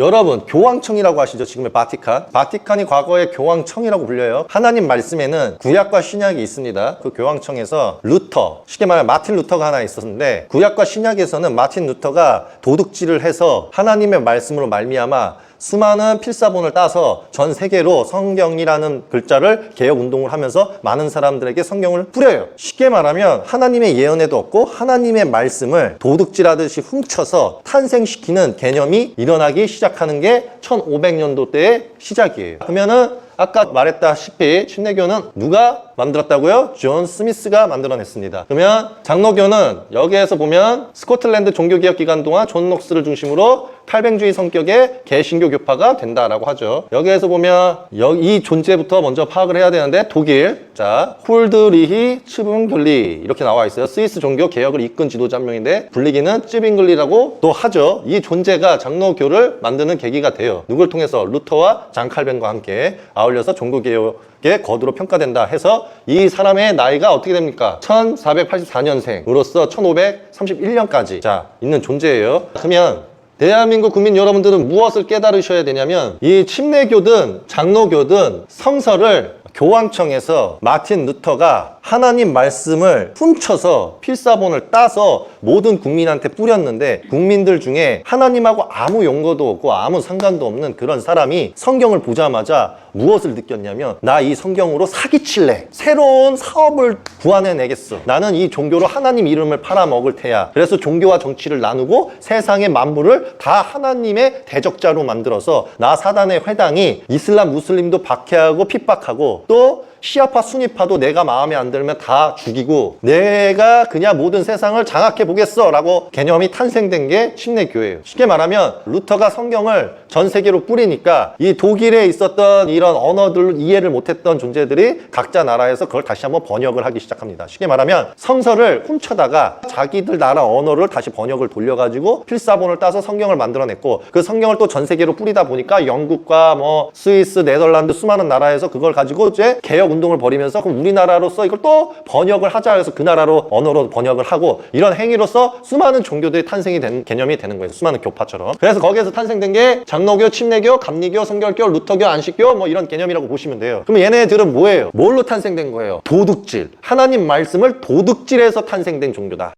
여러분 교황청이라고 하시죠? 지금의 바티칸? 바티칸이 과거에 교황청이라고 불려요. 하나님 말씀에는 구약과 신약이 있습니다. 그 교황청에서 루터 쉽게 말하면 마틴 루터가 하나 있었는데 구약과 신약에서는 마틴 루터가 도둑질을 해서 하나님의 말씀으로 말미암아 수많은 필사본을 따서 전 세계로 성경이라는 글자를 개혁 운동을 하면서 많은 사람들에게 성경을 뿌려요. 쉽게 말하면 하나님의 예언에도 없고 하나님의 말씀을 도둑질하듯이 훔쳐서 탄생시키는 개념이 일어나기 시작하는 게 1500년도 때의 시작이에요. 그러면은 아까 말했다시피 침례교는 누가 만들었다고요? 존 스미스가 만들어냈습니다. 그러면 장로교는 여기에서 보면 스코틀랜드 종교개혁 기간 동안 존 녹스를 중심으로 탈뱅주의 성격의 개신교 교파가 된다라고 하죠. 여기에서 보면 여- 이 존재부터 먼저 파악을 해야 되는데 독일 자 홀드리히 츠빙글리 이렇게 나와 있어요. 스위스 종교 개혁을 이끈 지도자 한 명인데 불리기는 쯔빙글리라고 또 하죠. 이 존재가 장로교를 만드는 계기가 돼요. 누굴 통해서 루터와 장 칼벤과 함께 아 울려서 종교 개혁의 거두로 평가된다 해서 이 사람의 나이가 어떻게 됩니까? 1484년생으로서 1531년까지 자 있는 존재예요. 그러면 대한민국 국민 여러분들은 무엇을 깨달으셔야 되냐면 이 침례교든 장로교든 성서를 교황청에서 마틴 루터가 하나님 말씀을 훔쳐서 필사본을 따서 모든 국민한테 뿌렸는데 국민들 중에 하나님하고 아무 용거도 없고 아무 상관도 없는 그런 사람이 성경을 보자마자 무엇을 느꼈냐면 나 이 성경으로 사기칠래. 새로운 사업을 구안해내겠어. 나는 이 종교로 하나님 이름을 팔아먹을 테야. 그래서 종교와 정치를 나누고 세상의 만물을 다 하나님의 대적자로 만들어서 나 사단의 회당이 이슬람 무슬림도 박해하고 핍박하고 또 시아파 순위파도 내가 마음에 안 들면 다 죽이고 내가 그냥 모든 세상을 장악해 보겠어 라고 개념이 탄생된 게 침례교회예요. 쉽게 말하면 루터가 성경을 전 세계로 뿌리니까 이 독일에 있었던 이런 언어들 이해를 못했던 존재들이 각자 나라에서 그걸 다시 한번 번역을 하기 시작합니다. 쉽게 말하면 성서를 훔쳐다가 자기들 나라 언어를 다시 번역을 돌려가지고 필사본을 따서 성경을 만들어냈고 그 성경을 또 전 세계로 뿌리다 보니까 영국과 뭐 스위스, 네덜란드 수많은 나라에서 그걸 가지고 이제 개혁 운동을 벌이면서 그럼 우리나라로서 이걸 또 번역을 하자 해서 그 나라로 언어로 번역을 하고 이런 행위로서 수많은 종교들이 탄생이 된 개념이 되는 거예요. 수많은 교파처럼. 그래서 거기에서 탄생된 게 장로교, 침례교, 감리교, 성결교, 루터교, 안식교 뭐 이런 개념이라고 보시면 돼요. 그럼 얘네들은 뭐예요? 뭘로 탄생된 거예요? 도둑질. 하나님 말씀을 도둑질해서 탄생된 종교다.